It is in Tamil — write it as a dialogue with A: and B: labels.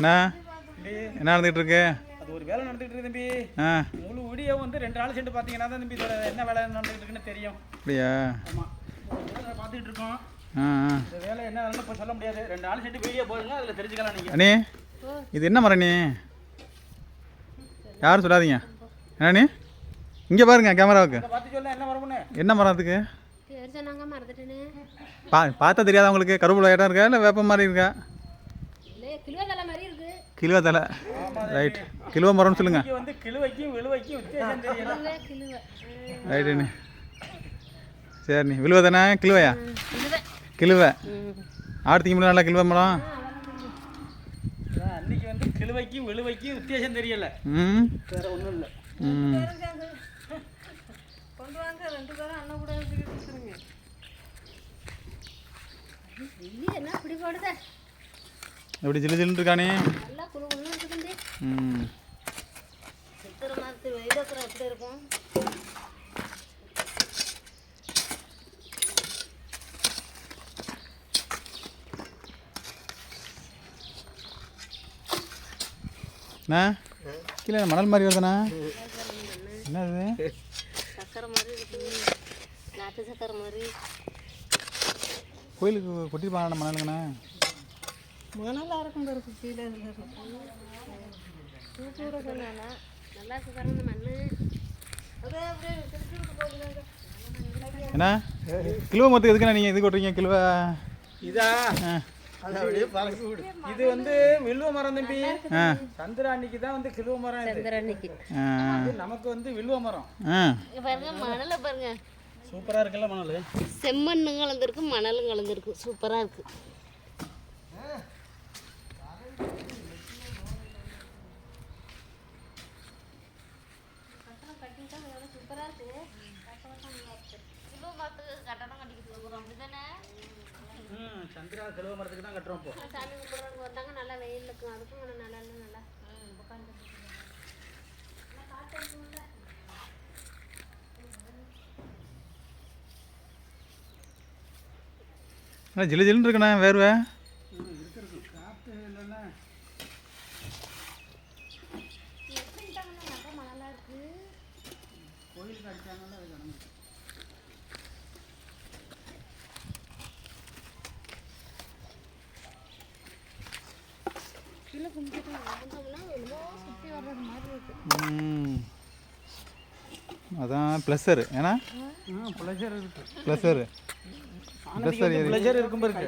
A: என்ன என்ன நடந்துகிட்டு இருக்கு
B: அது ஒரு வேலை நடந்துகிட்டு இருக்கு தம்பி.
A: ஆ.
B: முழு வீடியோ வந்து ரெண்டு நாள் சென்று பார்த்தீங்கன்னா தான் தம்பி இதோட என்ன வேலை நடந்துகிட்டு இருக்குன்னு தெரியும்.
A: அப்படியா?
B: ஆமாம் பார்த்துக்கிட்டு இருக்கோம்
A: ஆ ஆ.
B: இந்த வேலை என்ன வேலைன்னு இப்போ சொல்ல முடியாது. ரெண்டு நாள் சென்று வீடியோ போடுங்க அதில் தெரிஞ்சுக்கலாம் நீங்கள்
A: அண்ணே இது என்ன மரம் நீ யாரும் சொல்லாதீங்க. என்ன நீ இங்கே பாருங்க கேமராவுக்கு.
B: இதை பார்த்து சொல்ல என்ன வரமுன்னு
A: என்ன மரம் அதுக்கு?
C: பேர் சொன்னாங்க மறந்துட்டேனே.
A: பா பார்த்தா தெரியாதா உங்களுக்கு? கருவேப்பிலை இடம் இருக்கா இல்லை வேப்ப மாதிரி இருக்கா?
C: இல்லை கிலோ தலை மாதிரி இருக்கு
A: கிலுவ தலை ரைட் கிலுவ மரம்னு சொல்லுங்கள்
B: இங்கே வந்து கிழுவைக்கும் விழுவைக்கும் வித்தியாசம் தெரியல
A: ரைட்டுண்ணே சரிண்ணே விழுவ தானே கிலுவையா
C: கிலுவை
A: கிலுவை ஆடு திங்க நல்லா கிலுவ மரம்?
B: அதான் அன்னைக்கு வந்து கிழுவைக்கும் விழுவைக்கும் வித்தியாசம் தெரியல.
A: ம்.
B: வேற ஒன்றும் இல்லை.
A: ம்.
C: கொண்டு வாங்க ரெண்டு பேரும் அண்ணன் கூட
A: எப்படி ஜில்லு ஜில்லுன்னு இருக்கானே?
C: குழு குழு இருக்குது சித்திர மரத்து வெயிலப்புறம் எப்படி இருக்கும்?
A: அண்ணா கீழே மணல் மாதிரி வருதுண்ணா. என்ன இது
C: சக்கரை மாதிரி நாட்டு சக்கரை மாதிரி.
A: கோயிலுக்கு கொட்டிருப்பாங்க மணலுங்கண்ணா?
C: மணலாக இருக்கும் பாரு கீழே நல்லா
A: என்ன? கிலோ மொத்தம் எதுக்குண்ணா நீங்கள் இது கொட்டுறீங்க கிலோ
B: இதா? இது வந்து வில்வ மரம் தம்பி.
A: ஆ.
B: சந்திரா அன்னைக்கு தான் வந்து கிழுவ மரம் இது. நமக்கு வந்து வில்வ மரம்.
A: ஆ.
C: இங்க பாருங்க மணலை பாருங்க.
B: சூப்பராக இருக்குல்ல மணல்.
C: செம்மண்ணும் கலந்துருக்கு மணலும் கலந்துருக்கு. சூப்பராக இருக்கு.
B: ம் சந்திரா கிழுவ மரத்துக்கு தான் கட்டுறோம் இப்போ.
C: சாமி கும்பிட்றவங்க வந்தாங்க நல்லா வெயில் இருக்கும் அதுக்கும் நல்லா நல்லா நல்லா. உட்காந்து
A: அண்ணா ஜில்லு ஜில்லுன்னு இருக்குண்ணா வேர்வை.
B: கோயிலுக்கு அடிச்சாங்கன்னா
C: கீழே கும்பிட்டு வந்தோம்னா என்னமோ சுற்றி வர்றது மாதிரி இருக்கு
A: ம் அதான் ப்ளஸ்ஸரு ஏன்னா
B: ம் ப்ளஷர் இருக்கு
A: ப்ளஸ்ஸரு ப்ளஸ்ஸர் ஏறி
B: ப்ளஷர் இருக்கும் பாருங்க